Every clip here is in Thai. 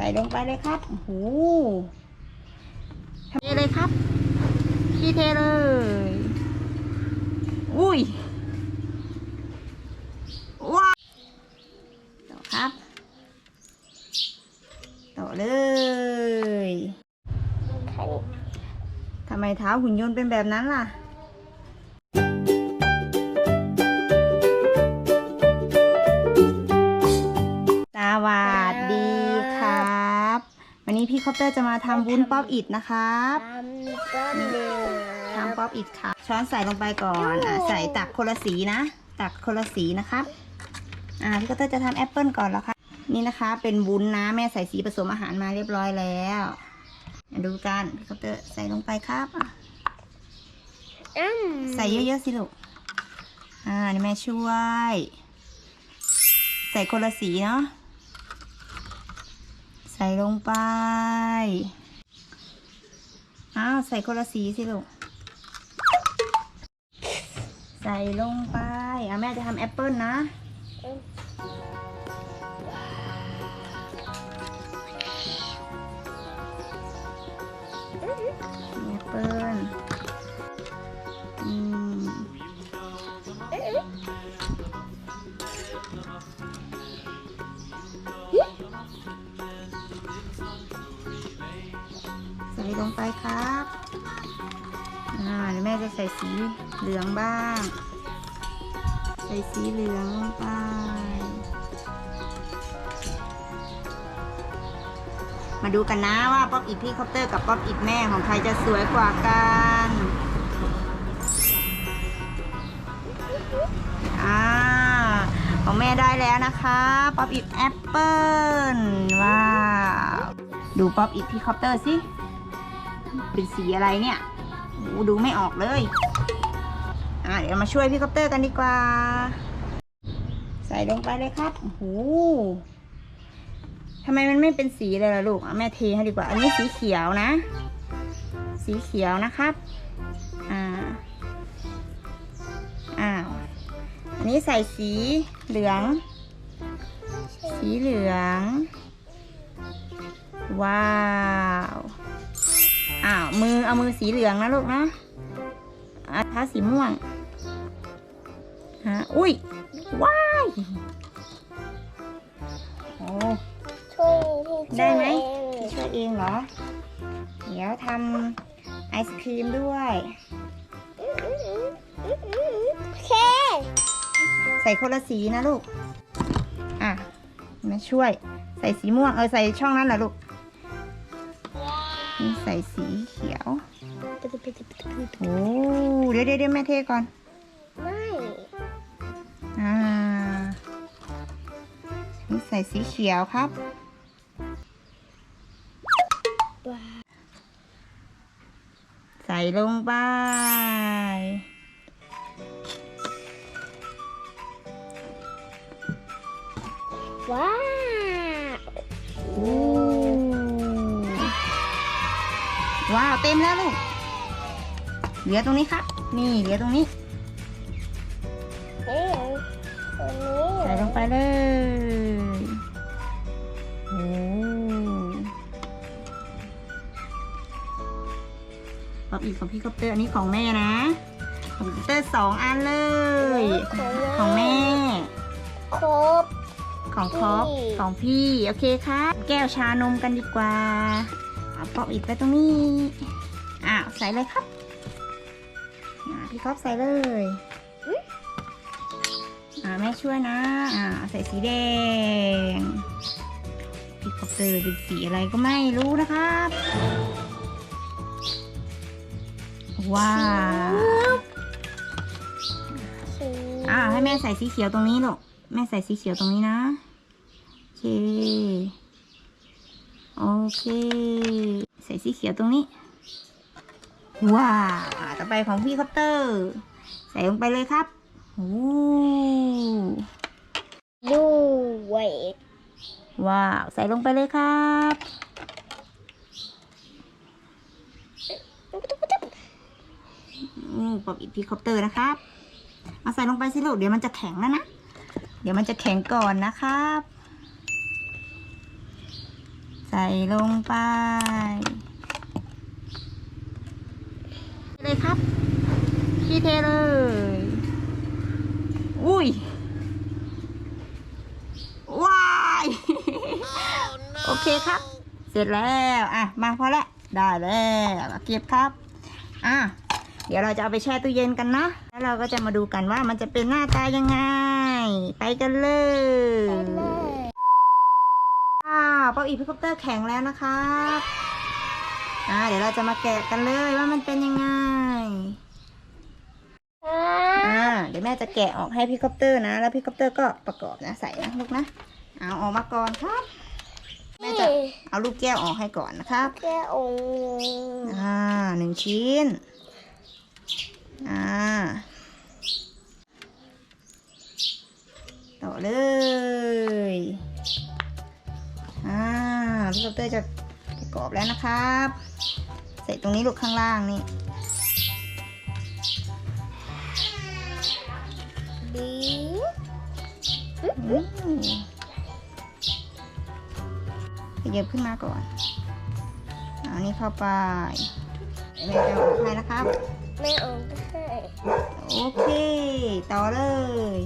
ใส่ลงไปเลยครับโอ้โหทำเทเลยครับ พี่เทเลย อุ้ยว้าวต่อครับ ต่อเลยทำไมเท้าหุ่นยนต์เป็นแบบนั้นล่ะ นนี้พี่คอปเตอร์จะมาทำวุ้นป๊อปอิดนะครับทำก้อนเดือทำป๊อปอิดค่ะ ช้อนใส่ลงไปก่อนอะใส่ตักคนละสีนะ ตักคนละสีนะครับ อ่าพี่คอปเตอร์จะทำแอปเปิลก่อนแล้วค่ะ นี่นะคะ เป็นวุ้นนะแม่ใส่สีผสมอาหารมาเรียบร้อยแล้วมาดูกันพี่คอปเตอร์ใส่ลงไปครับอะอืมใส่เยอะๆสิลูกอ่านี่แม่ช่วย ใส่คนละสีเนาะ ใส่ลงไป อ้าว ใส่คนละสีสิลูก ใส่ลงไป อะแม่จะทำแอปเปิลนะ จะใส่สีเหลืองบ้าง ใส่สีเหลืองลงไปมาดูกันนะว่าป๊อปอิดพี่คอปเตอร์กับป๊อปอิดแม่ของใครจะสวยกว่ากันอ่าของแม่ได้แล้วนะคะป๊อปอิดแอปเปิลว้าว ดูป๊อปอิดพี่คอปเตอร์สิ เป็นสีอะไรเนี่ย ดูไม่ออกเลย อ่าเดี๋ยวมาช่วยพี่คอปเตอร์กันดีกว่า ใส่ลงไปเลยครับโอ้โหทำไมมันไม่เป็นสีเลยล่ะลูกอะแม่เทให้ดีกว่า อันนี้สีเขียวนะ สีเขียวนะครับ อ่า อ้าว อันนี้ใส่สีเหลือง สีเหลือง ว้าว อ้าวมือเอามือสีเหลืองนะลูกนะอะเท้าสีม่วงฮะอุ้ยว้ายโอ้ช่วยพี่ได้ไหมช่วยเองพี่ช่วยเองเหรอ เดี๋ยวทำไอศครีมด้วยโอเคใส่คนละสีนะลูก อะมาช่วย ใส่สีม่วงเออใส่ช่องนั้นแหละลูกนี่ใส่สีเขียว โอ้เดี๋ยวเดี๋ยวเดี๋ยวแม่เทก่อน ไม่อ่านี่ใส่สีเขียวครับใส่ลงไป ว้าว ว้าวเต็มแล้วลูก เหลือตรงนี้ครับ นี่เหลือตรงนี้เอ๊ะตัวนี้ใส่ลงไปเลยโอ้ป๊อปอีกของพี่คอปเตอร์อันนี้ของแม่นะของคอปเตอร์สองอันเลย ของแม่ ครบ ของครอบพี่ของพี่ โอเคครับแก้วชานมกันดีกว่าเอา ปอปอีกไปตรงนี้ อ้าวใส่เลยครับพี่ครอบใส่เลยอ่าแม่ช่วยนะ อ่าใส่สีแดงพี่คอปเตอร์เป็นสีอะไรก็ไม่รู้นะครับ ว้าวอ่าให้แม่ใส่สีเขียวตรงนี้ลูกแม่ใส่สีเขียวตรงนี้นะโอเค โอเค ใส่สีเขียวตรงนี้ ว้าว ต่อไปของพี่คอปเตอร์ ใส่ลงไปเลยครับโอ้ดูเวทว้าว ใส่ลงไปเลยครับอืมปอบอีพีคอปเตอร์นะครับ เอาใส่ลงไปสิลูก เดี๋ยวมันจะแข็งแล้วนะ เดี๋ยวมันจะแข็งก่อนนะครับ ใส่ลงไปเลยครับพี่เทเลย อุ้ย ว้าย โอเคครับ เสร็จแล้ว อะ มาพอละ ได้แล้วเอาเก็บครับ อะ เดี๋ยวเราจะเอาไปแช่ตู้เย็นกันนะ แล้วเราก็จะมาดูกันว่ามันจะเป็นหน้าตายังไง ไปกันเลย ไปเลยอ้าวป๊อปอีพิคอปเตอร์แข็งแล้วนะครับอ่าเดี๋ยวเราจะมาแกะกันเลยว่ามันเป็นยังไง อ่าเดี๋ยวแม่จะแกะออกให้พี่คอปเตอร์นะ แล้วพี่คอปเตอร์ก็ประกอบนะใส่นะลูกนะ เอาออกมาก่อนครับ แม่จะเอาลูกแก้วออกให้ก่อนนะครับ แก้องค์อ่าหนึ่งชิ้น อ่าต่อเลยอ่า พี่คอปเตอร์จะประกอบแล้วนะครับ ใส่ตรงนี้ลูกข้างล่างนี่ดีอืมขยับขึ้นมาก่อนอานี่เข้าไปแม่จะออกให้นะครับไม่ออกให้โอเค ต่อเลย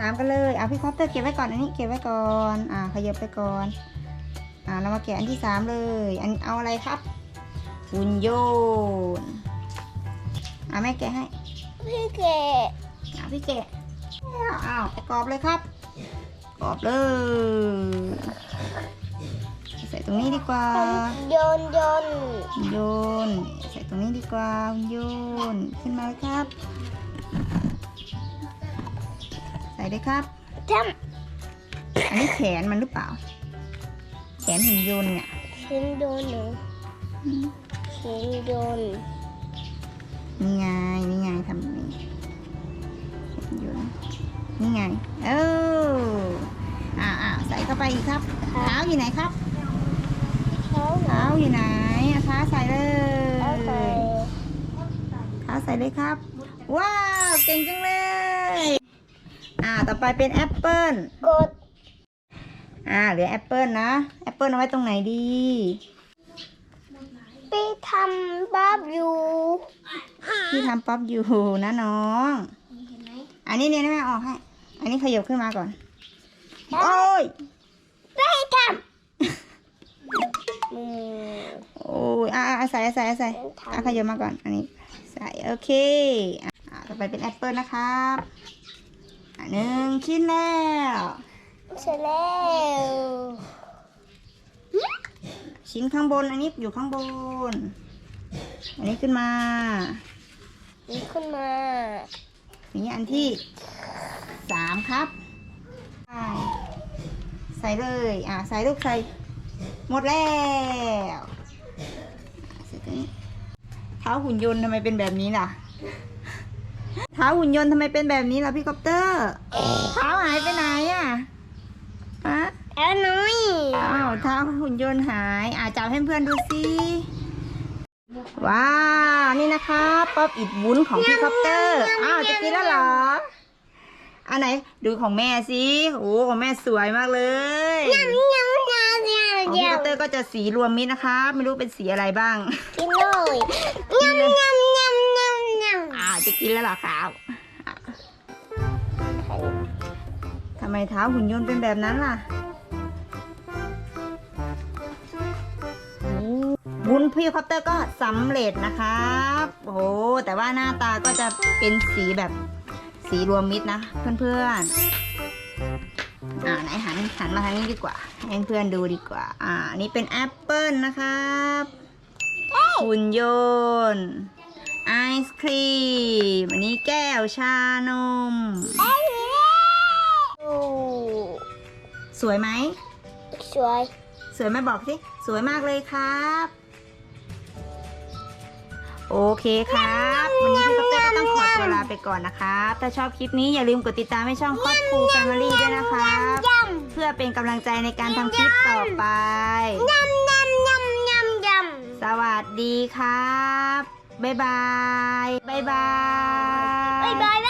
ตามกันเลย เอาพี่คอปเตอร์เก็บไว้ก่อนอันนี้เก็บไว้ก่อน อ่าขยับไปก่อน อ่าเรามาแกะอันที่สามเลย อันเอาอะไรครับหุ่นโยนต์อ่าแม่แกะให้ พี่แกะอ่าพี่แกะอ้าวอ้าวประกอบเลยครับประกอบเลย ใส่ตรงนี้ดีกว่า โยนโยนโยน ใส่ตรงนี้ดีกว่าโยนขึ้นมาเลยครับ ใส่เลยครับจอันนี้แขนมันหรือเปล่าแขนหุ่นยนต์เนี่ยำชิ้นโดนหนึ่งชิ้นโดนนี่ไงนี่ไงทำแบบนี้หุ่นยนต์นี่ไงเอออ่าอ่าใส่เข้าไปอีกครับเท้าอยู่ไหนครับเขาเท้าอยู่ไหนอะเท้าใส่เลเอาไปยเท้าใส่เลยครับ ว้าว เก่งจังเลย อ่า ต่อไปเป็นแอปเปิลกด อ่าเหลือแอปเปิลนะแอปเปิลเอาไว้ตรงไหนดีไปทำบ้าบอยู่ที่ทำป๊อปอยู่นะน้อง อันนี้เนี่ยแม่ออกให้ อันนี้ขยับขึ้นมาก่อน โอ้ยไปทำมือโอ้ยอ่าใส่ใส่ใส่อะขยับมาก่อน อันนี้ ใส่โอเค อ่าต่อไปเป็นแอปเปิลนะครับอะหนึ่งชิ้นแล้ว เสร็จแล้วชิ้นข้างบนอันนี้อยู่ข้างบน อันนี้ขึ้นมานี่ขึ้นมานี่อันที่สามครับ ใส่ใส่เลย อ่าใส่ลูกใส่ หมดแล้วอะใส่ตรงนี้เท้าหุ่นยนต์ทำไมเป็นแบบนี้ล่ะเท้าหุ่นยนต์ทำไมเป็นแบบนี้ล่ะพี่คอปเตอร์ เท้าหายไปไหนอะ ฮะแล้วน้อยอ้าวเท้าหุ่นยนต์หายอ่าจับให้เพื่อนดูสิว้าวนี่นะคะป๊อปอิดวุ้นของพี่คอปเตอร์อ้าวจะกินแล้วเหรออันไหนดูของแม่สิโอ้ของแม่สวยมากเลยยังยังยังยังของพี่ยัคองปเตอร์ก็จะสีรวมมิตรนะคะ ไม่รู้เป็นสีอะไรบ้างกินเลยยังยังยังยังยังอ้าวจะกินแล้วเหรอครับอะทำไมเท้าหุ่นยนต์เป็นแบบนั้นล่ะ วุ้นพี่คอปเตอร์ก็สำเร็จนะครับโอ้โหแต่ว่าหน้าตาก็จะเป็นสีแบบสีรวมมิตรนะ เพื่อนๆ อ่าไหนหันหันมาทางนี้ดีกว่า ให้เพื่อนดูดีกว่า อ่าอันนี่เป็นแอปเปิลนะครับหุ่นยนต์ไอศครีม อันนี้แก้วชานมโอ้สวยไหม สวย สวยไหมบอกสิ สวยมากเลยครับ โอเคครับ วันนี้พี่คอปเตอร์ก็ต้องขอตัวลาไปก่อนนะครับ ถ้าชอบคลิปนี้อย่าลืมกดติดตามให้ช่องครอบครูแฟมิลี่ด้วยนะครับ เพื่อเป็นกำลังใจในการทำคลิปต่อไป ยำยำยำยำยสวัสดีครับ บ๊ายบาย บ๊ายบายบายบาย